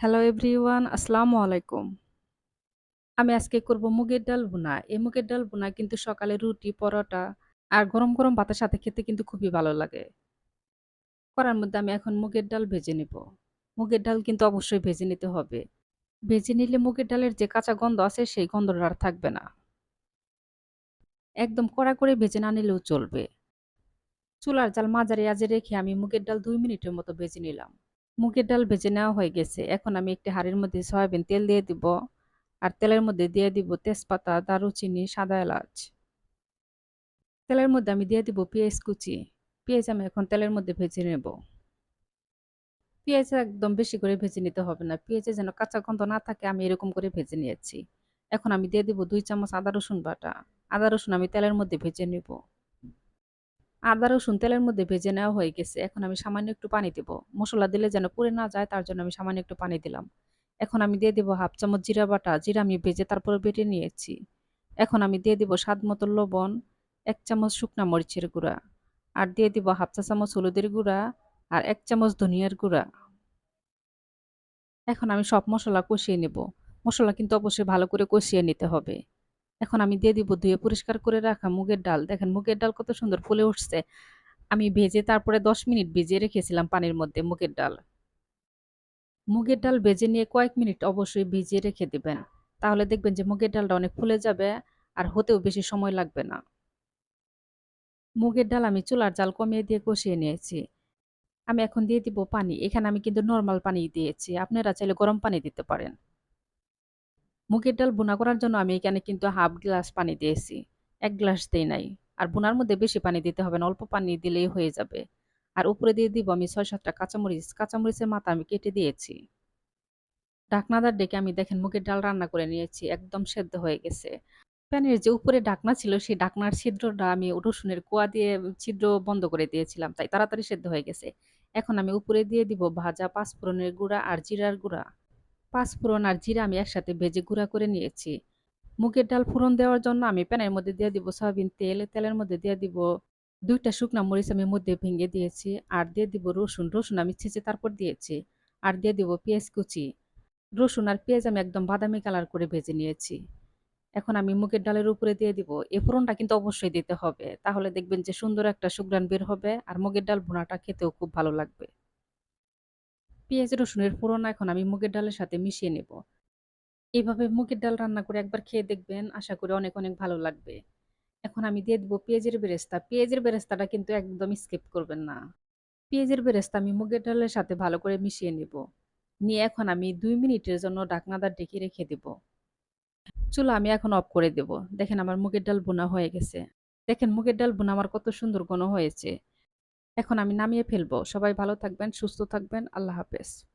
Hello everyone আসসালামু আলাইকুম। আমি আজকে করব মুগের ডাল বোনা এই মুগের ডাল ভুনা কিন্তু সকালে রুটি, পরোটা আর গরম, গরম ভাতের সাথে খেতে কিন্তু খুবই ভালো লাগে। করার মধ্যে আমি এখন মুগের ডাল ভেজে নিব। মুগের ডাল কিন্তু অবশ্যই ভেজে নিতে হবে। ভেজে নিলে মুগের ডালের যে কাঁচা গন্ধ আছে সেই গন্ধটা আর থাকবে না। একদম কড়া করে ভেজে না নিলেও চলবে। চুলার জাল মাঝারি আঁচে রেখে আমি মুগের ডাল দুই মিনিটের মতো ভেজে নিলাম। মুগের ডাল ভেজে নেওয়া হয়ে গেছে। এখন আমি একটি হাঁড়ির মধ্যে সয়াবিন তেল দিয়ে দিব। আর তেলের মধ্যে দিয়ে দিব তেজপাতা, দারুচিনি, সাদা এলাচ। তেলের মধ্যে আমি দিয়ে দিব পেঁয়াজ কুচি। পেঁয়াজ আমি এখন তেলের মধ্যে ভেজে নেব। পেঁয়াজ একদম বেশি করে ভেজে নিতে হবে না। পেঁয়াজে যেন কাঁচা গন্ধ না থাকে আমি এরকম করে ভেজে নিয়েছি। এখন আমি দিয়ে দিব দুই চামচ আদা রসুন বাটা। আদা রসুন আমি তেলের মধ্যে ভেজে নেব। আদা রসুন তেলের মধ্যে ভেজে নেওয়া হয়ে গেছে। এখন আমি সামান্য একটু পানি দেব। মশলা দিলে যেন পুড়ে না যায় তার জন্য আমি সামান্য একটু পানি দিলাম। এখন আমি দিয়ে দিব হাফ চামচ জিরা বাটা। জিরা আমি ভেজে তারপরে বেটে নিয়েছি। এখন আমি দিয়ে দিব স্বাদ মতো লবণ, এক চামচ শুকনা মরিচের গুঁড়া। আর দিয়ে দিব হাফ চা চামচ হলুদের গুঁড়া আর এক চামচ ধনিয়ার গুঁড়া। এখন আমি সব মশলা কষিয়ে নেব। মশলা কিন্তু অবশ্যই ভালো করে কষিয়ে নিতে হবে। এখন আমি দিয়ে দিব, ধুয়ে পরিষ্কার করে রাখা মুগের ডাল। দেখেন মুগের ডাল কত সুন্দর ফুলে উঠছে। আমি ভেজে তারপরে ১০ মিনিট ভিজিয়ে রেখেছিলাম পানির মধ্যে মুগের ডাল। মুগের ডাল ভেজে নিয়ে কয়েক মিনিট অবশ্যই ভিজিয়ে রেখে দিবেন। তাহলে দেখবেন যে মুগের ডালটা অনেক ফুলে যাবে আর হতেও বেশি সময় লাগবে না। মুগের ডাল আমি চুলার জাল কমিয়ে দিয়ে কষিয়ে নিয়েছি। আমি এখন দিয়ে দিব পানি। এখানে আমি কিন্তু নরমাল পানি দিয়েছি। আপনারা চাইলে গরম পানি দিতে পারেন। মুগের ডাল ভুনা করার জন্য আমি এখানে কিন্তু হাফ গ্লাস পানি দিয়েছি। এক গ্লাস দেই নাই। আর বোনার মধ্যে বেশি পানি দিতে হবে না। অল্প পানি দিলেই হয়ে যাবে। আর উপরে দিয়ে দিব আমি ছয় সাতটা কাঁচামরিচ। কাঁচামরিচের মাথা আমি কেটে দিয়েছি। ঢাকনাদার ডেকে আমি দেখেন মুগের ডাল রান্না করে নিয়েছি। একদম সেদ্ধ হয়ে গেছে। প্যানের যে উপরে ঢাকনা ছিল, সেই ঢাকনার ছিদ্রটা আমি রসুনের কোয়া দিয়ে ছিদ্র বন্ধ করে দিয়েছিলাম। তাই তাড়াতাড়ি সেদ্ধ হয়ে গেছে। এখন আমি উপরে দিয়ে দিব ভাজা পাঁচফোড়নের গুঁড়া আর জিরার গুঁড়া। পাঁচফোড়ন আর জিরা আমি একসাথে ভেজে গুঁড়া করে নিয়েছি। মুগের ডাল ফোড়ন দেওয়ার জন্য আমি প্যানের মধ্যে দিয়ে দিব সয়াবিন তেল। তেলের মধ্যে দিয়ে দিব ২ টা শুকনা মরিচ আমি মধ্যে ভেঙে দিয়েছি। আর দিয়ে দিব রসুন। রসুন আমি ছেঁচে তারপর দিয়েছি। আর দিয়ে দিব পেঁয়াজ কুচি। রসুন আর পেঁয়াজ আমি একদম বাদামি কালার করে ভেজে নিয়েছি। এখন আমি মুগের ডালের উপরে দিয়ে দিব। এ ফোড়নটা কিন্তু অবশ্যই দিতে হবে। তাহলে দেখবেন যে সুন্দর একটা সুঘ্রাণ বের হবে আর মুগের ডাল ভুনাটা খেতেও খুব ভালো লাগবে। পেঁয়াজ রসুনের ফোড়ন এখন আমি মুগের ডালের সাথে মিশিয়ে নেব। এভাবে মুগের ডাল রান্না করে একবার খেয়ে দেখবেন। আশা করি অনেক, অনেক ভালো লাগবে। এখন আমি দিয়ে দিব পেঁয়াজের বেরেস্তা। পেঁয়াজের বেরেস্তাটা কিন্তু একদম স্কিপ করবেন না। পেঁয়াজের বেরেস্তা আমি মুগের ডালের সাথে ভালো করে মিশিয়ে নেব। নিয়ে এখন আমি দুই মিনিটের জন্য ঢাকনাদার ঢেকে রেখে দেব। চুলা আমি এখন অফ করে দেব। দেখেন আমার মুগের ডাল বোনা হয়ে গেছে। দেখেন মুগের ডাল বোনা আমার কত সুন্দর ঘন হয়েছে। এখন আমি নামিয়ে ফেলব। সবাই ভালো থাকবেন, সুস্থ থাকবেন। আল্লাহ হাফেজ।